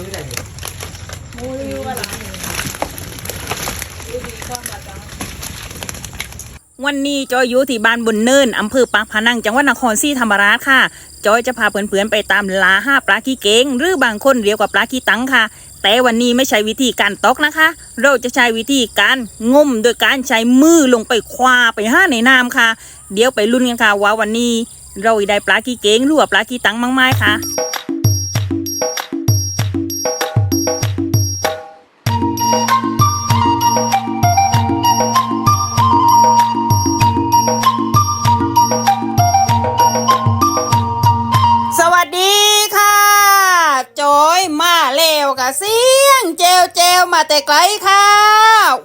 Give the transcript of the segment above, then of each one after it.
วิวได้เลยมูรีวิวกันหลังดูดีความมาจังวันนี้จอยอยู่ที่บ้านบนเนินอำเภอปากพนังจังหวัดนครศรีธรรมราชค่ะ จอยจะพาเพื่อนๆไปตามลาห้าปลาขี้เก่งหรือบางคนเรียกว่าปลาขี้ตังค่ะ แต่วันนี้ไม่ใช่วิธีการตกนะคะ เราจะใช้วิธีการงมโดยการใช้มือลงไปคว้าไปห้าในน้ำค่ะ เดี๋ยวไปลุ้นกันค่ะว่าวันนี้ เราได้ปลาขี้เก่งหรือว่าปลาขี้ตังมั้งไหมค่ะ เจลมาแต่ไกลค่ะ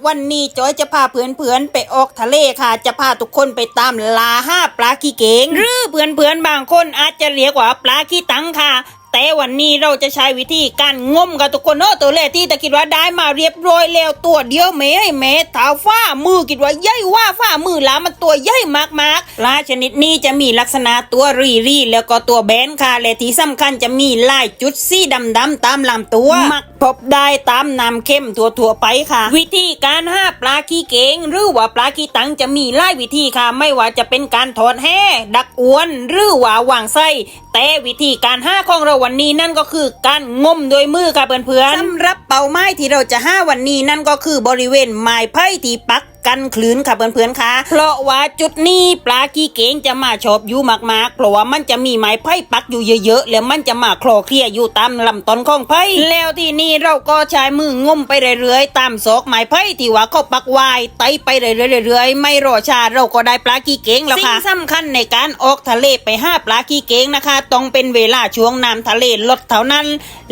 วันนี้จอยจะพาเพื่อนๆไปออกทะเลค่ะ จะพาทุกคนไปตามลาห้าปลาขี้เก๋งหรือเพื่อนๆบางคนอาจจะเรียกว่าปลาขี้ตังค่ะ แต่วันนี้เราจะใช้วิธีการงมกับทุกคนเนอะตัวแรกที่ตะคิดว่าได้มาเรียบร้อยแล้วตัวเดียวเมให้เมเท้าฝ้ามือคิดว่าใหญ่ว่าฝ้ามือหลามันตัวใหญ่มากๆปลาชนิดนี้จะมีลักษณะตัวรีรีแล้วก็ตัวแบนค่ะและที่สำคัญจะมีลายจุดสีดำๆตามลำตัวมักพบได้ตามน้ำเข้มทั่วไปค่ะ วิธีการห้าปลาขี้เกงหรือว่าปลาขี้ตังจะมีหลายวิธีค่ะ ไม่ว่าจะเป็นการถอดแห่ดักอวนหรือว่าวางไส้แต่วิธีการห้าของเราวันนี้นั่นก็คือการงมโดยมือค่ะเพื่อนๆสำหรับเป้าหมายที่เราจะห้าวันนี้นั่นก็คือบริเวณไม้ไผ่ที่ปัก กันคลื่นค่ะเพื่อนๆค่ะ เพราะว่าจุดนี้ปลาขี้เก๋งจะมาชอบอยู่มากๆ เพราะว่ามันจะมีไม้ไผ่ปักอยู่เยอะๆ แล้วมันจะมาคลอเคลียอยู่ตามลำต้นของไผ่ แล้วที่นี่เราก็ใช้มืองมไปเรื่อยๆ ตามซอกไม้ไผ่ที่ว่าเขาปักไว้ไต่ไปเรื่อยๆ ไม่รอช้าเราก็ได้ปลาขี้เก๋งแล้วค่ะ สิ่งสำคัญในการออกทะเลไปห้าปลาขี้เก๋งนะคะ ต้องเป็นเวลาช่วงน้ำทะเลลดเท่านั้น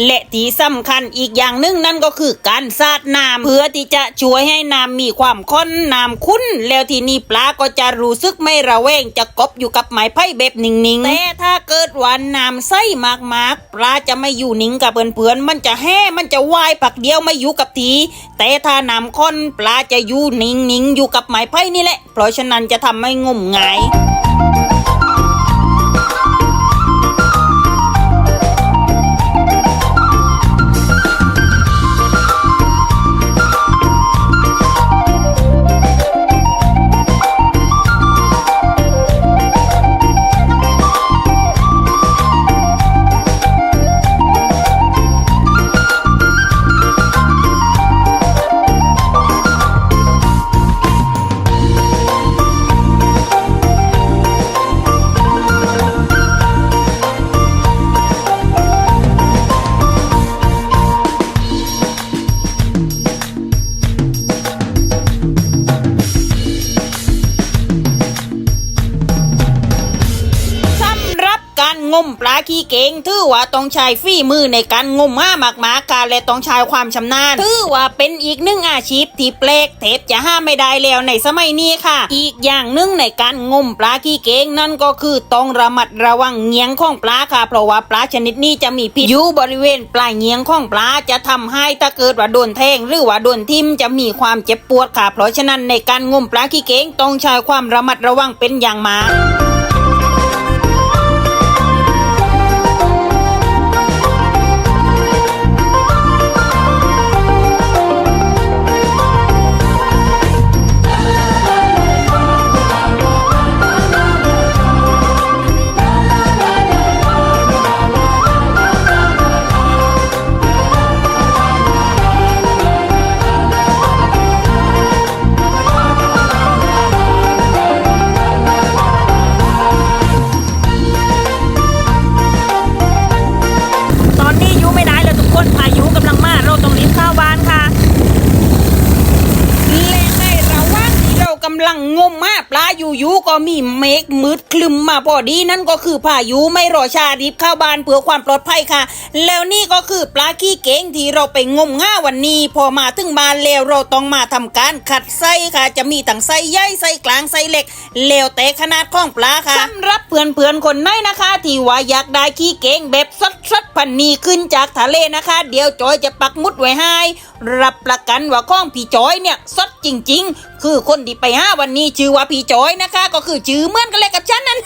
และที่สำคัญอีกอย่างหนึ่งนั่นก็คือการสาดน้ำเพื่อที่จะช่วยให้น้ำมีความข้นน้ำคุ้น แล้วทีนี้ปลาก็จะรู้สึกไม่ระแวงจะกบอยู่กับไม้ไผ่แบบนิ่งๆแต่ถ้าเกิดวันน้ำใสมากๆ ปลาจะไม่อยู่นิ่งกับเพื่อนๆมันจะแห่มันจะว่ายผักเดียวไม่อยู่กับที แต่ถ้าน้ำค้นปลาจะอยู่นิ่งๆอยู่กับไม้ไผ่นี่แหละ เพราะฉะนั้นจะทำให้งมงาย งมปลาขี้เก่งถือว่าต้องใช้ฝีมือในการงมห้ามากมาการและต้องใช้ความชำนาญถือว่าเป็นอีกหนึ่งอาชีพที่แปลกเทปจะห้ามไม่ได้แล้วในสมัยนี้ค่ะ อีกอย่างหนึ่งในการงมปลาขี้เก่งนั่นก็คือต้องระมัดระวังเงียงของปลาค่ะ เพราะว่าปลาชนิดนี้จะมีพิษอยู่บริเวณปลายเงียงของปลาจะทำให้ถ้าเกิดว่าโดนแทงหรือว่าโดนทิ่มจะมีความเจ็บปวดค่ะ เพราะฉะนั้นในการงมปลาขี้เก่งต้องใช้ความระมัดระวังเป็นอย่างมาก กำลังงมมาปลาอยู่อยู่ก็มีเมฆมืดคลึมมาพอดีนั่นก็คือพายุไม่รอชารีบเข้าบ้านเพื่อความปลอดภัยค่ะ แล้วนี่ก็คือปลาขี้เก่งที่เราไปงมง่าวันนี้ พอมาถึงบ้านแล้วเราต้องมาทำการขัดไส้ค่ะ จะมีทั้งไส้ใหญ่ไส้กลางไส้เล็กแล้วแต่ขนาดของปลาค่ะสำหรับเพื่อนๆคนไหนนะคะ ที่ว่าอยากได้ขี้เก่งแบบสดสัตพันนีขึ้นจากทะเลนะคะ เดี๋ยวจอยจะปักมุดไว้ให้รับประกันว่าข้องพี่จอยเนี่ยสดจริง ๆ คือคนที่ไปห้าวันนี้ชื่อว่าพี่จอยนะคะ ก็คือชื่อเหมือนกันเลยกับฉันนั่น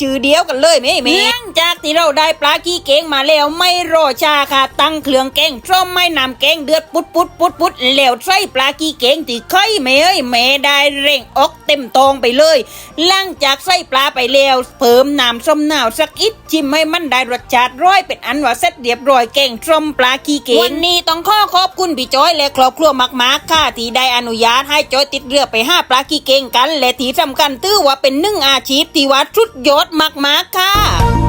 ชื่อเดียวกันเลยแม่แม่จากที่เราได้ปลาขี้เกงมาแล้วไม่รอช้าค่ะ ตั้งเครื่องแกงส้มไม่นำแกงเดือดปุดปุดปุดปุดแล้วใส่ปลาขี้เกงที่เคยแม่เอ้ยแม่ได้เร่งออกเต็มตองไปเลยหลังจากใส่ปลาไปแล้วเพิ่มน้ำส้มหนาวสักอิดชิมให้มันได้รสชาติร้อยเป็นอันว่าเสร็จเรียบร้อยแกงส้มปลาขี้เกงวันนี้ต้องขอขอบคุณพี่จ้อยและครอบครัวมากๆค่ะที่ได้อนุญาตให้จ้อยติดเรือไปห้าปลาขี้เกงกัน และที่สำคัญถือว่าเป็นหนึ่งอาชีพที่ว่าสุดยอดมากๆค่ะ